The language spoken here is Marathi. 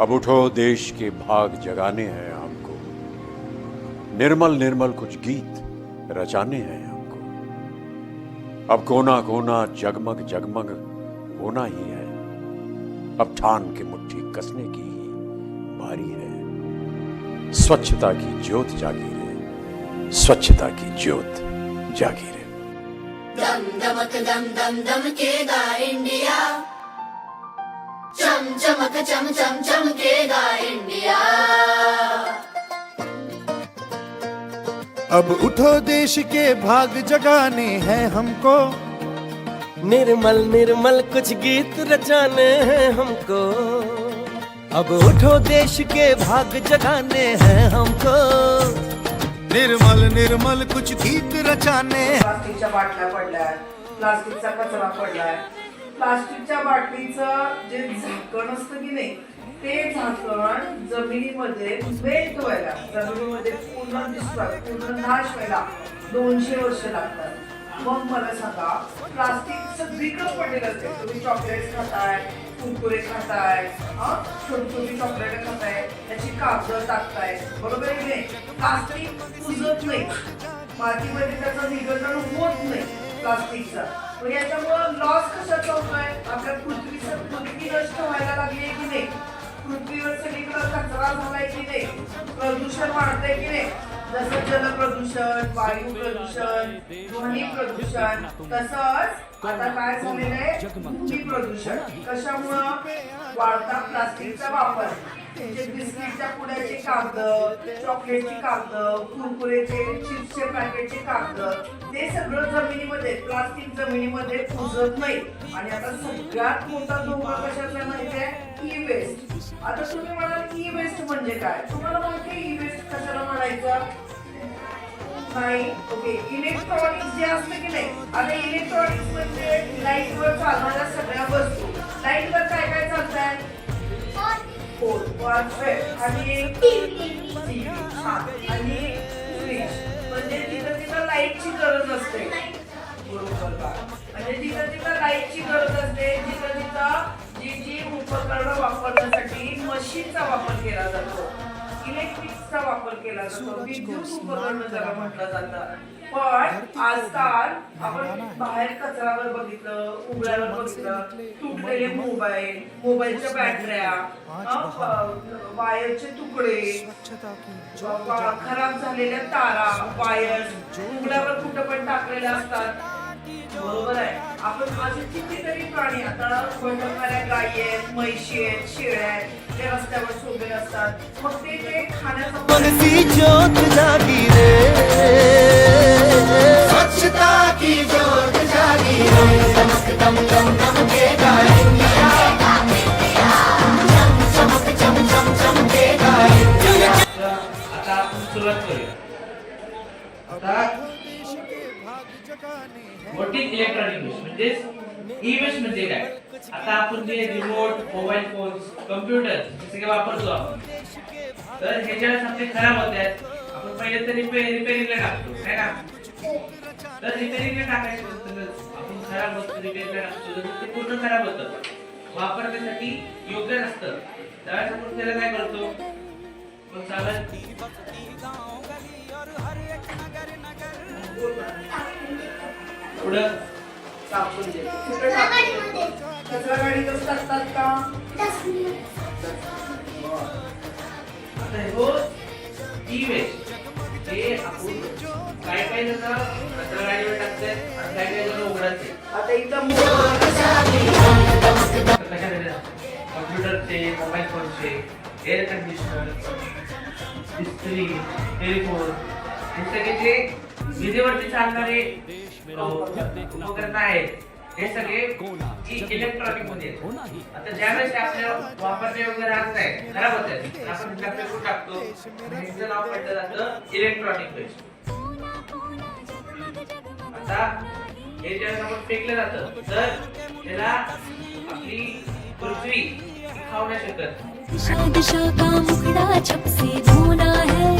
अब उठो, देश के भाग जगाने हैं हमको। निर्मल निर्मल कुछ गीत रचाने हैं हमको। अब कोना कोना जगमग जगमग होना ही है। अब ठान के मुट्ठी कसने की ही बारी है। स्वच्छता की ज्योत जागी रे। स्वच्छता की ज्योत जागी रे। दम दमक दम दम दमकेगा इंडिया। चम चमक चम चम चमकेगा इंडिया। अब उठो देश के भाग जगाने हैं हमको। निर्मल निर्मल कुछ गीत रचाने हैं हमको। अब उठो देश के भाग जगाने हैं हमको। निर्मल निर्मल कुछ गीत रचाने प्लास्टिकच्या बाटल्या पडल्यात प्लास्टिकचा कचरा पडलाय प्लास्टिकच्या बाटलीचं जे झाकण असतं की नाही ते झाकण जमिनीमध्ये वेट व्हायला जमिनीमध्ये पूर्ण दिसतात पूर्ण नाश व्हायला दोनशे वर्ष लागतात. मग मला सांगा प्लास्टिक सगळीकडे पडलेलं असते. तुम्ही चॉकलेट खाताय कुरकुरे खाताय हा? छोटी छोटी चॉकलेट खाताय त्याची कागद टाकताय. बरोबर आहे की नाही? प्लास्टिक कुजत नाही. मातीमध्ये त्याचा विघटन प्लास्टिकचा. मग याच्यामुळं लॉस कशाचा होतोय? आपल्या पृथ्वीचं पृथ्वी नष्ट व्हायला लागली आहे की नाही? पृथ्वीवर सगळीकडे कचरा झालाय की नाही? प्रदूषण वाढतंय की नाही? जसं जल प्रदूषण वायू प्रदूषण ध्वनी प्रदूषण तसंच आता काय झालेलं आहे? भूमी प्रदूषण. कशामुळं वाढता प्लास्टिकचा वापर. बिस्किटच्या पुड्याचे कागद चॉकलेटची कागद कुरकुरेचे चिप्सचे पॅकेटचे कागद ते सगळं जमिनीमध्ये प्लास्टिक जमिनीमध्ये कुजत नाही. आणि आता सगळ्यात मोठा धोका कशाचा माहितीये? ई वेस्ट आता तुम्ही म्हणाल ई वेस्ट म्हणजे काय? तुम्हाला माहिती ई वेस्ट कशाला म्हणायचं? नाही? ओके. इलेक्ट्रॉनिक्स जे असतं की नाही? आता इलेक्ट्रॉनिक्स म्हणजे लाईटवर चालणाऱ्या सगळ्या वस्तू. लाईटवर फोन आणि TV, आणि फ्रीज म्हणजे तिथं तिथं लाईटची गरज असते बरोबर का म्हणजे जिथं तिथं लाईटची गरज असते जिथं तिथं जी जी उपकरणं वापरण्यासाठी मशीनचा वापर केला जातो. इलेक्ट्रिकचा वापर केला जातो. विद्युत उपकरण ज्याला म्हटलं जातं. पण आजकाल आपण बाहेर कचरावर बघितलं उघड्यावर बघितलं तुटलेले मोबाईल मोबाईलच्या बॅटऱ्या वायरचे तुकडे खराब झालेल्या तारा वायर उघड्यावर कुठं पण टाकलेल्या असतात. बरोबर आहे. आपण असे कितीतरी प्राणी आता वडणाऱ्या गायी आहेत म्हैशी आहेत शेळ्या आहेत. ते रस्त्यावर सोडलेले असतात. मग ते ते खाण्याचं बनती ज्योत जागी रे. स्वच्छता की ज्योत जागी रे. आता आपण सुरुवात करूया. आता देश के भाग जगाने हैं। व्हॉट इज इलेक्ट्रॉनिक वेस्ट म्हणजेच ई वेस्ट म्हणजे काय? आता आपण जे रिमोट मोबाईल फोन कम्प्युटर हे सगळे वापरतो आपण. तर हे ज्यावेळेस आपले खराब होतात आपण पहिले तर रिपेअरिंगला टाकतो है ना? तर रिपेअरिंगला टाकायचं नसतं. आपण खराब होतो रिपेअरिंगला टाकतो. तर ते पूर्ण खराब होतं. वापरण्यासाठी योग्य नसतं. त्यावेळेस आपण त्याला काय करतो? पण चालत. पुढं. टाकून दे. टाकतात का? आता हे हो ई वेस्ट. हे आपण काय काय जण कचरा गाडीवर टाकतात आणि काय काय जण उघडते आता इथं कम्प्युटरचे मोबाईल फोनचे एअर कंडिशनर इस्त्री टेलिफोन. हे सगळे जे विजेवरती चालणारे उपकरण आहेत. हे सगळे इलेक्ट्रॉनिकमध्ये. आता ज्यावेळेस ते आपल्या वापरणे वगैरे राहत नाही खराब होत आपण फेकून टाकतो? ह्याचं नाव जातं इलेक्ट्रॉनिक वेस्ट आता हे ज्यावेळेस आपण फेकलं जातं तर त्याला आपली पृथ्वी खाऊ नाही शकत. दिशा दिशा का मुखड़ा छप से धोना है।